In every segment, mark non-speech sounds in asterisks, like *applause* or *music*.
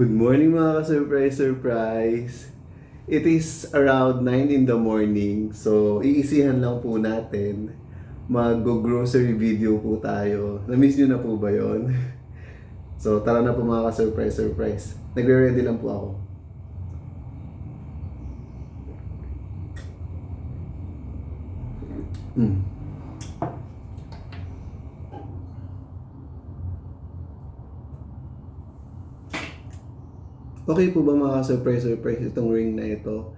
Good morning mga ka-surprise, surprise! It is around 9 in the morning. So, iisihan lang po natin. Mag-grocery video po tayo. Na-miss nyo na po ba yon? *laughs* So, tara na po mga ka-surprise, surprise. Nagre-ready lang po ako. Okay po ba mga surprise surprise itong ring na ito?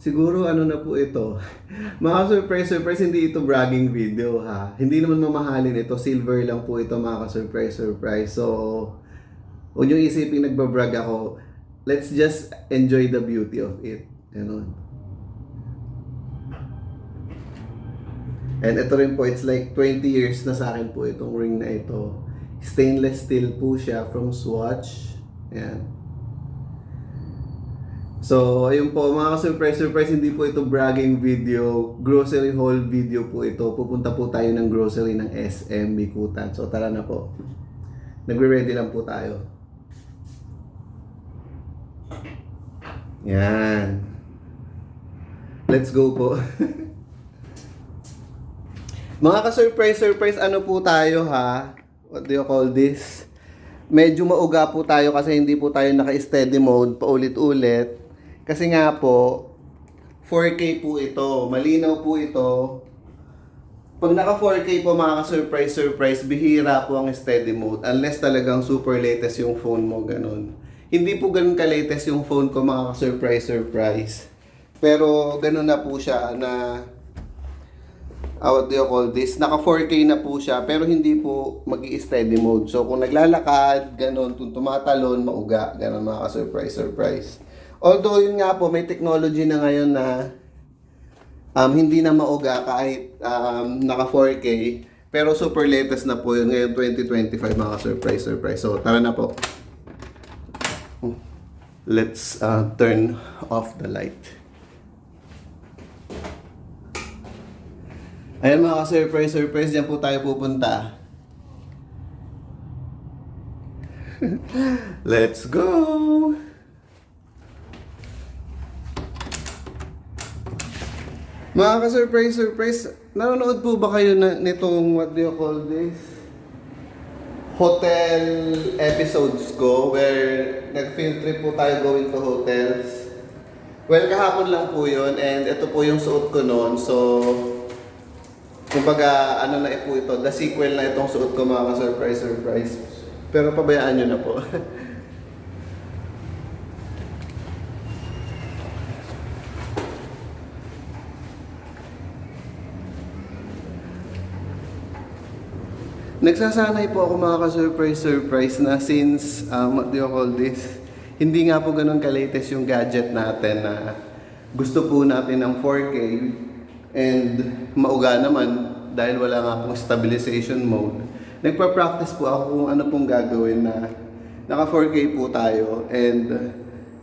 Siguro ano na po ito. *laughs* mga surprise surprise hindi ito bragging video ha. Hindi naman mamahalin ito. Silver lang po ito mga surprise surprise. So huwag niyo isipin nagbabrag ako. Let's just enjoy the beauty of it. Ganon. And ito rin po, it's like 20 years na sa akin po itong ring na ito. Stainless steel po siya from Swatch. Ayan. So, ayun po, mga surprise surprise, hindi po ito bragging video, grocery haul video po ito. Pupunta po tayo ng grocery ng SM Bikutan. So, tara na po. Nagre-ready lang po tayo. Yan. Let's go po. *laughs* mga ka-surprise surprise, ano po tayo ha? What do you call this? medyo mauga po tayo kasi hindi po tayo naka-steady mode paulit-ulit. Kasi nga po, 4K po ito. Malinaw po ito. Pag naka 4K po mga ka-surprise surprise, bihira po ang steady mode. Unless talagang super latest yung phone mo, ganun. Hindi po ganun ka-latest yung phone ko mga ka-surprise surprise. Pero ganun na po siya na uh, what do you call this? Naka 4K na po siya pero hindi po mag steady mode. So kung naglalakad, ganun, kung tumatalon, mauga, ganun mga ka-surprise surprise. Although yun nga po, may technology na ngayon na um, hindi na mauga kahit um, naka 4K. Pero super latest na po yun ngayon 2025 mga surprise surprise. So tara na po. Let's uh, turn off the light. Ayan mga ka-surprise, surprise, dyan po tayo pupunta. *laughs* Let's go! Mga ka-surprise, surprise, nanonood po ba kayo na, nitong, what do you call this? Hotel episodes ko where nag-field trip po tayo going to hotels. Well, kahapon lang po yun and ito po yung suot ko noon. So, kumbaga, ano na po ito, the sequel na itong suot ko mga ka-surprise, surprise. Pero pabayaan nyo na po. *laughs* Nagsasanay po ako mga ka-surprise surprise na since, um, what do you call this? Hindi nga po ganun ka-latest yung gadget natin na gusto po natin ng 4K and mauga naman dahil wala nga pong stabilization mode. Nagpa-practice po ako kung ano pong gagawin na naka 4K po tayo and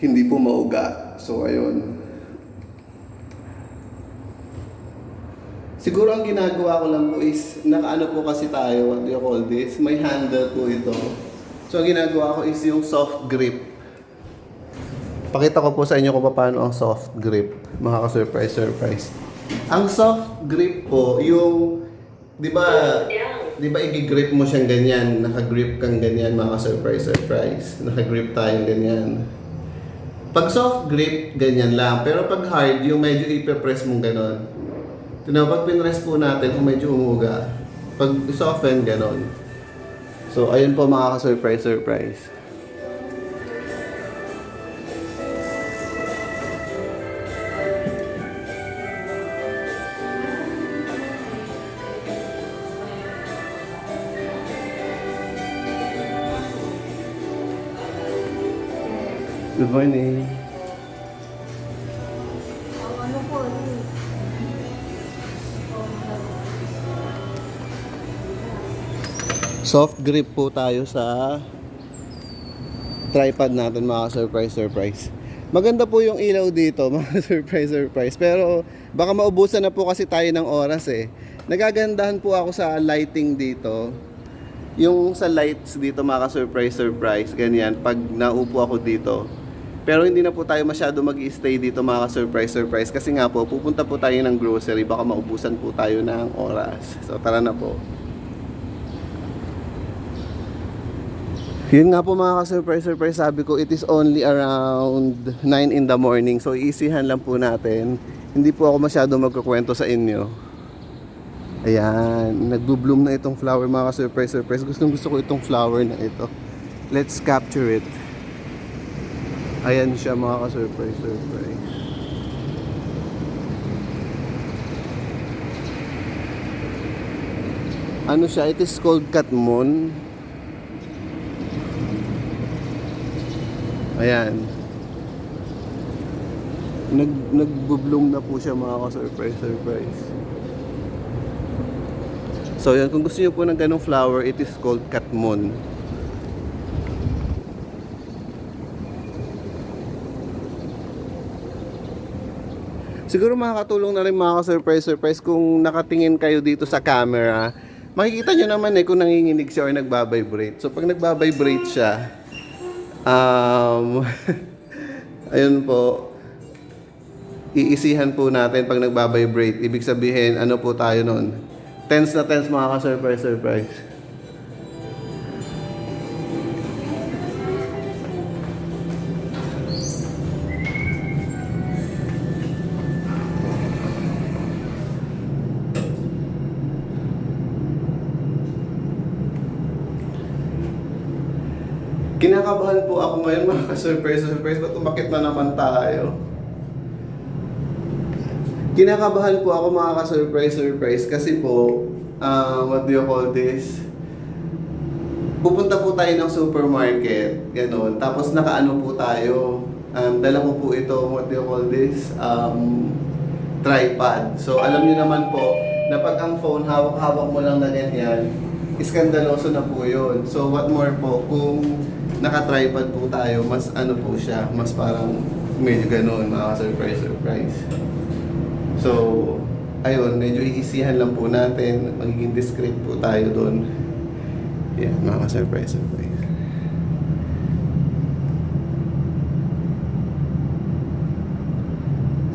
hindi po mauga. So ayun. Siguro ang ginagawa ko lang po is, nakaano po kasi tayo, what do you call this? May handle po ito. So ang ginagawa ko is yung soft grip. Pakita ko po sa inyo kung paano ang soft grip. Mga ka-surprise, surprise. Ang soft grip po, yung, di ba, di ba i-grip mo siyang ganyan, naka-grip kang ganyan, mga ka-surprise, surprise. Naka-grip tayong ganyan. Pag soft grip, ganyan lang. Pero pag hard, yung medyo ipe-press mong ganon. Tignan, pag pinrest po natin, kung medyo umuga, pag soften, ganon. So, ayun po mga ka-surprise, surprise. Good morning. Soft grip po tayo sa tripod natin mga surprise surprise. Maganda po yung ilaw dito *laughs* mga surprise surprise. Pero baka maubusan na po kasi tayo ng oras eh. Nagagandahan po ako sa lighting dito. yung sa lights dito mga ka-surprise surprise ganyan pag naupo ako dito pero hindi na po tayo masyado mag stay dito mga ka-surprise surprise kasi nga po pupunta po tayo ng grocery baka maubusan po tayo ng oras so tara na po yun nga po mga ka-surprise surprise sabi ko it is only around 9 in the morning so easyhan lang po natin hindi po ako masyado magkukwento sa inyo Ayan, nagbo-bloom na itong flower mga ka-surprise surprise. Gustong gusto ko itong flower na ito. Let's capture it. Ayan siya mga ka-surprise surprise. Ano siya? It is called Katmon. Ayan. Nag nagbo-bloom na po siya mga ka-surprise surprise. So yan, kung gusto niyo po ng ganong flower, it is called katmon. Siguro makakatulong na rin mga ka-surprise surprise kung nakatingin kayo dito sa camera. Makikita nyo naman eh kung nanginginig siya or nagbabibrate. So pag nagbabibrate siya, um, *laughs* ayun po, iisihan po natin pag nagbabibrate. Ibig sabihin, ano po tayo nun? Tense na tense mga ka-surprise surprise. Kinakabahan ako ngayon mga ka-surprise surprise. Ba't umakit na naman tayo? Kinakabahan po ako mga ka-surprise surprise kasi po, uh, what do you call this? Pupunta po tayo ng supermarket, gano'n. Tapos nakaano po tayo. Um, dala ko po ito, what do you call this? Um, tripod. So alam niyo naman po, na pag ang phone hawak-hawak mo lang na ganyan, iskandaloso na po yun. So what more po, kung naka-tripod po tayo, mas ano po siya, mas parang medyo gano'n, mga surprise. So, ayun, medyo iisihan lang po natin. Magiging discreet po tayo doon. Yan, mga surprise.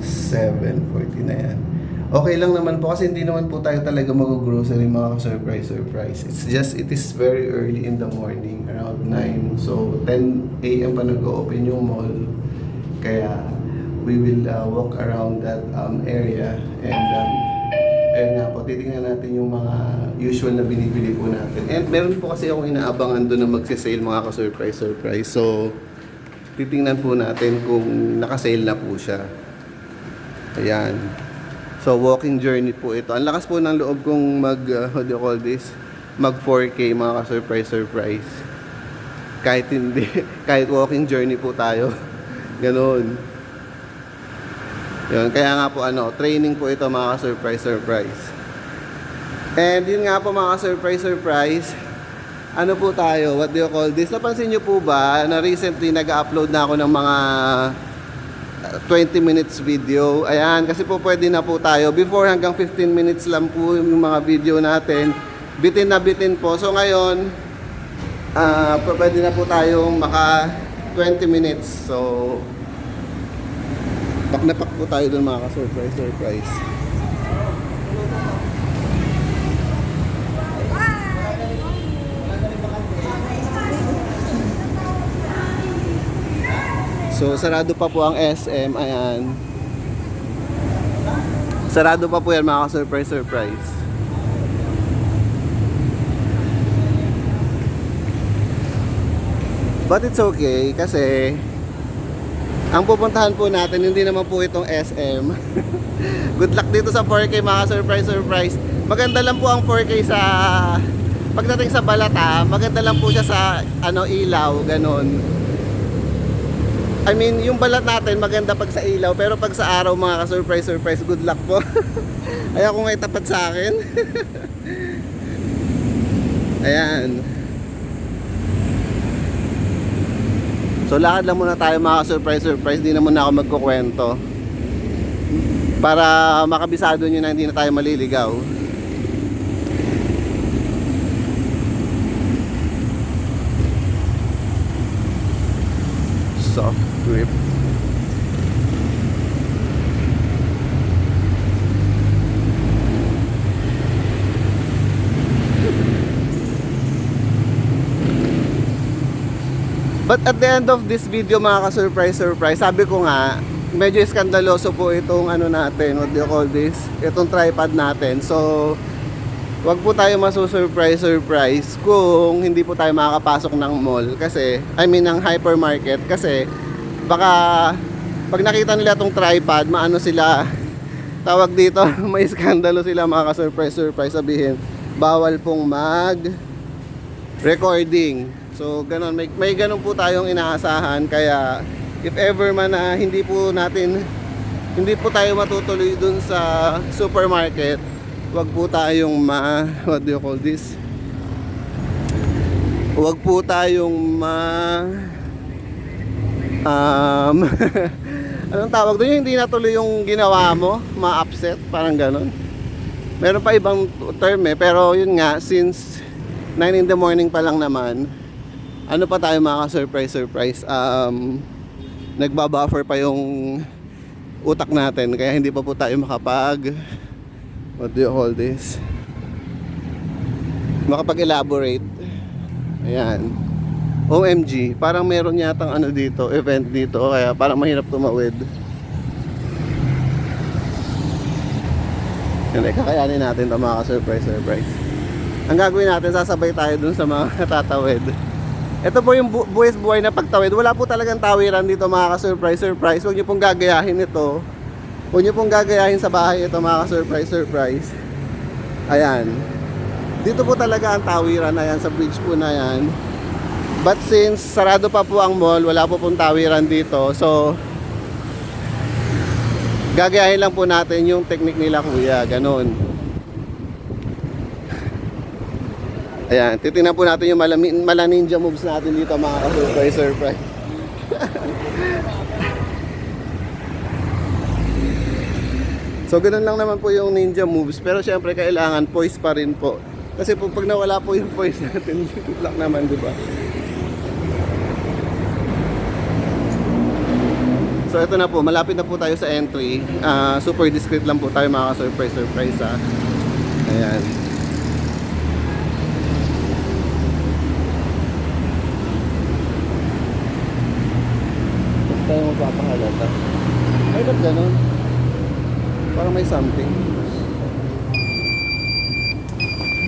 Seven forty na. Okay lang naman po kasi hindi naman po tayo talaga mag-grocery mga surprise surprise. It's just it is very early in the morning around 9. So 10 AM pa nag-open yung mall. Kaya we will uh, walk around that um, area and um, ayun nga po, titingnan natin yung mga usual na binibili po natin. And meron po kasi akong inaabangan doon na magse-sale mga ka-surprise surprise. So titingnan po natin kung naka-sale na po siya. Ayan. So walking journey po ito. Ang lakas po ng loob kong mag, uh, what do you call this? Mag 4K mga ka-surprise surprise. Kahit hindi, *laughs* kahit walking journey po tayo. *laughs* Ganon. Yun, kaya nga po ano, training po ito mga ka-surprise surprise. And yun nga po mga ka-surprise surprise. Ano po tayo? What do you call this? Napansin niyo po ba na recently nag-upload na ako ng mga 20 minutes video. Ayan, kasi po pwede na po tayo. Before hanggang 15 minutes lang po yung mga video natin. Bitin na bitin po. So ngayon, ah pwede na po tayong maka 20 minutes. So, pak na pak po tayo dun mga ka-surprise, surprise. So, sarado pa po ang SM. Ayan. Sarado pa po yan mga ka-surprise, surprise. But it's okay kasi ang pupuntahan po natin hindi naman po itong SM. *laughs* Good luck dito sa 4K mga surprise surprise. Maganda lang po ang 4K sa pagdating sa balata, maganda lang po siya sa ano ilaw, ganon. I mean, yung balat natin maganda pag sa ilaw, pero pag sa araw mga ka-surprise surprise, good luck po. *laughs* Ayaw ko nga itapat sa akin. *laughs* Ayan. So lakad lang muna tayo mga surprise surprise, di na muna ako magkukwento. Para makabisado nyo na hindi na tayo maliligaw. soft grip. But at the end of this video mga ka-surprise surprise, sabi ko nga, medyo iskandaloso po itong ano natin, what do you call this? Itong tripod natin. So, wag po tayo masu-surprise surprise kung hindi po tayo makakapasok ng mall kasi, I mean ng hypermarket kasi baka pag nakita nila itong tripod, maano sila tawag dito, *laughs* may iskandalo sila mga ka-surprise surprise sabihin, bawal pong mag recording. So, ganun. May, may ganun po tayong inaasahan. Kaya, if ever man na hindi po natin, hindi po tayo matutuloy dun sa supermarket, wag po tayong ma, *laughs* what do you call this? Wag po tayong ma, um, *laughs* anong tawag doon? Yung hindi natuloy yung ginawa mo, ma-upset, parang ganun. Meron pa ibang term eh, pero yun nga, since 9 in the morning pa lang naman, ano pa tayo mga surprise? Um, nagbabuffer pa yung utak natin kaya hindi pa po tayo makapag what do you call this? Makapag elaborate ayan OMG parang meron yatang ano dito event dito kaya parang mahirap tumawid Hindi, kakayanin natin ito mga surprise surprise ang gagawin natin sasabay tayo dun sa mga *laughs* tatawid ito po yung bu- buwis buhay na pagtawid. Wala po talagang tawiran dito mga ka-surprise surprise. Huwag niyo pong gagayahin ito. Huwag niyo pong gagayahin sa bahay ito mga ka-surprise surprise. Ayan. Dito po talaga ang tawiran na yan sa bridge po na yan. But since sarado pa po ang mall, wala po pong tawiran dito. So, gagayahin lang po natin yung technique nila kuya. Ganon. Ayan, titingnan po natin yung malami, mala ninja moves natin dito mga ka-surprise surprise. *laughs* so ganun lang naman po yung ninja moves pero syempre kailangan poise pa rin po. Kasi po pag nawala po yung poise *laughs* natin, lang naman, di ba? So ito na po, malapit na po tayo sa entry. Ah, super discreet lang po tayo mga ka-surprise surprise ha. Ayan. Huwag tayo magpapahalata. Ay, ba't ganun? Parang may something.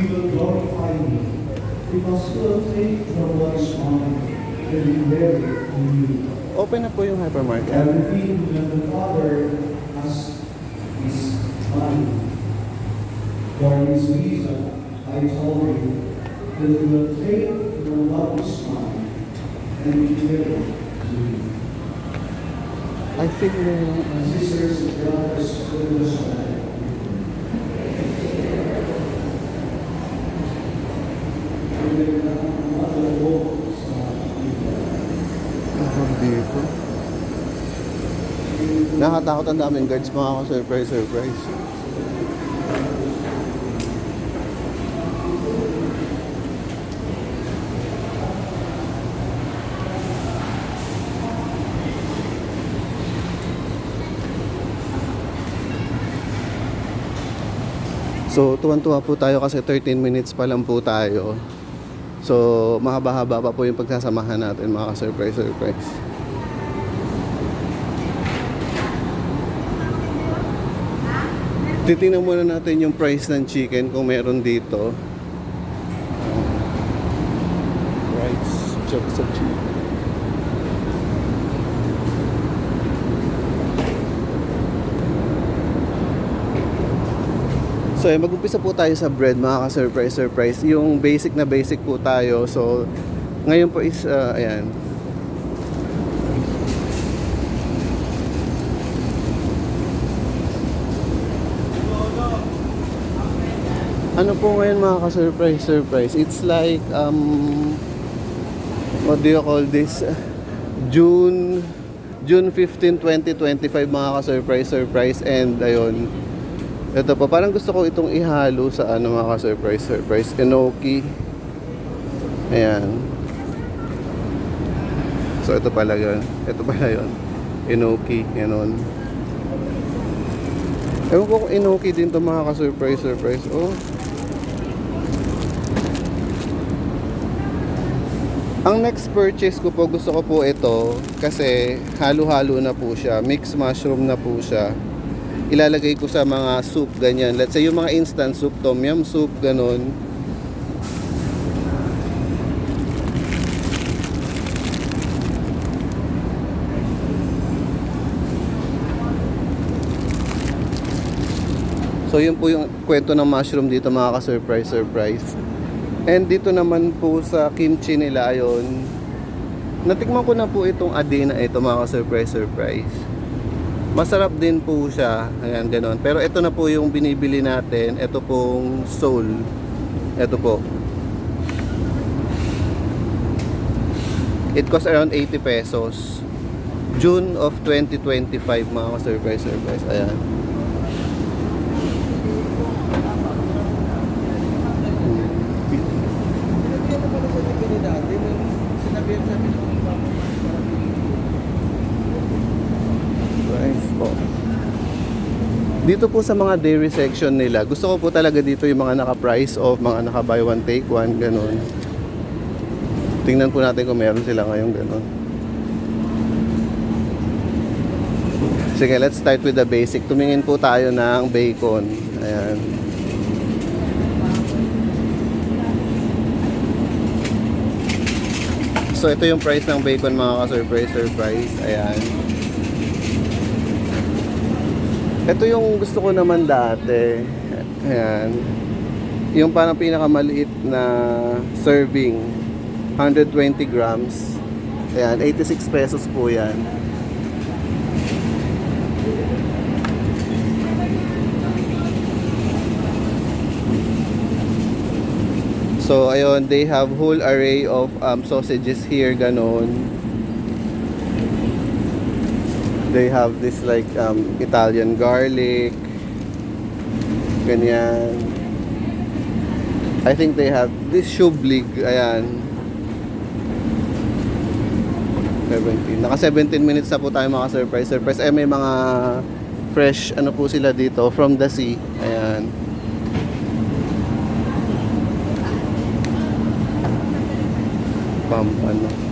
You will glorify me, because you will take from what is mine and be buried in you. Open na po yung hypermarket. Everything that the Father has is mine. For this reason, I told you that you will take from what is mine and be buried to you. I think uh, na Sisters and brothers, uh, brothers, dito. Nakatakot ang daming guards mga ako surprise surprise. So, tuwan-tuwa po tayo kasi 13 minutes pa lang po tayo. So, mahaba-haba pa po yung pagsasamahan natin mga surprise surprise. Titingnan muna natin yung price ng chicken kung meron dito. Price check sa chicken. So, eh, mag-umpisa po tayo sa bread, mga ka-surprise, surprise. Yung basic na basic po tayo. So, ngayon po is, uh, ayan. Ano po ngayon mga ka-surprise, surprise? It's like, um, what do you call this? June, June 15, 2025 mga ka-surprise, surprise. And, ayun, ito pa, parang gusto ko itong ihalo sa ano mga ka-surprise, surprise. Enoki. Ayan. So ito pala yun. Ito pala yun. Enoki, ganon. Ewan ko kung enoki din to mga ka-surprise, surprise. Oh. Ang next purchase ko po, gusto ko po ito kasi halo-halo na po siya. Mixed mushroom na po siya. Ilalagay ko sa mga soup, ganyan. Let's say yung mga instant soup, tom yum soup, ganon. So yun po yung kwento ng mushroom dito mga ka-surprise, surprise. And dito naman po sa kimchi nila ayon. Natikman ko na po itong ade na ito mga ka-surprise, surprise. Masarap din po siya. Ayan, ganon. Pero ito na po yung binibili natin. Ito pong soul. Ito po. It costs around 80 pesos. June of 2025 mga ka-surprise, surprise. Ayan. Price po. Dito po sa mga dairy section nila, gusto ko po talaga dito yung mga naka-price off, mga naka-buy one take one, ganun. Tingnan po natin kung meron sila ngayon ganun. Sige, let's start with the basic. Tumingin po tayo ng bacon. Ayan. So ito yung price ng bacon mga ka-surprise, surprise. Ayan. Ito yung gusto ko naman dati. Ayan. Yung parang pinakamaliit na serving. 120 grams. Ayan, 86 pesos po yan. So ayun, they have whole array of um, sausages here, ganon. They have this like um, Italian garlic, ganyan. I think they have this shublig, ayan. 17. Naka 17 minutes na po tayo mga surprise surprise. Eh may mga fresh ano po sila dito from the sea. Ayan. Pump ano.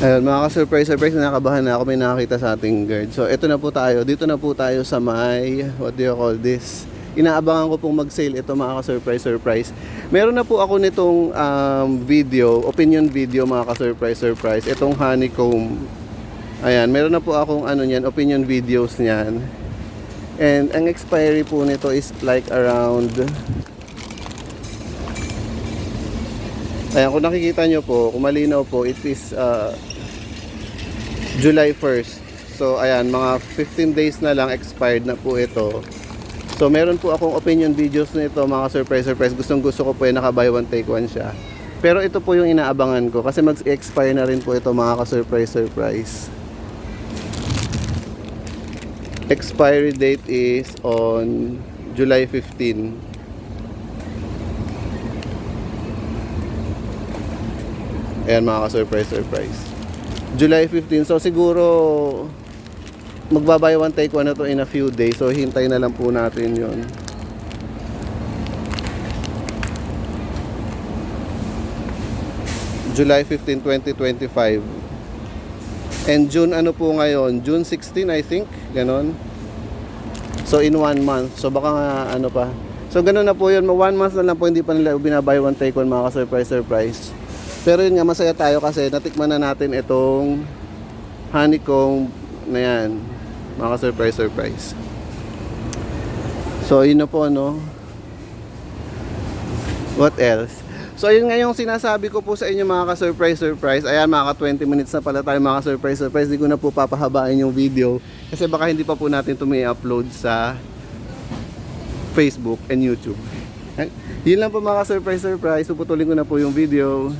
Ayun, mga ka-surprise, surprise, nakakabahan na ako, may nakakita sa ating guard. So, ito na po tayo. Dito na po tayo sa may, what do you call this? Inaabangan ko pong mag-sale ito mga ka-surprise, surprise. Meron na po ako nitong um, video, opinion video mga ka-surprise, surprise. Itong honeycomb. Ayan, meron na po akong ano niyan, opinion videos niyan. And ang expiry po nito is like around Ayan, kung nakikita nyo po, kung malinaw po, it is uh, July 1st. So, ayan, mga 15 days na lang expired na po ito. So, meron po akong opinion videos nito, mga surprise, surprise. Gustong gusto ko po yung naka-buy one, take one siya. Pero ito po yung inaabangan ko kasi mag-expire na rin po ito mga ka-surprise, surprise. Expiry date is on July 15. Ayan mga ka-surprise, surprise. July 15. So siguro magbabay one take one na to in a few days. So hintay na lang po natin yon. July 15, 2025. And June ano po ngayon? June 16 I think. Ganon. So in one month. So baka nga ano pa. So ganun na po yun. One month na lang po hindi pa nila binabay one take one mga ka-surprise, surprise. Pero yun nga, masaya tayo kasi natikman na natin itong honeycomb na yan. Mga surprise surprise. So, yun na po, no? What else? So ayun nga yung sinasabi ko po sa inyo mga ka-surprise surprise. Ayan mga ka 20 minutes na pala tayo mga surprise surprise. Di ko na po papahabain yung video kasi baka hindi pa po natin ito upload sa Facebook and YouTube. Yun lang po mga surprise surprise. Puputulin ko na po yung video.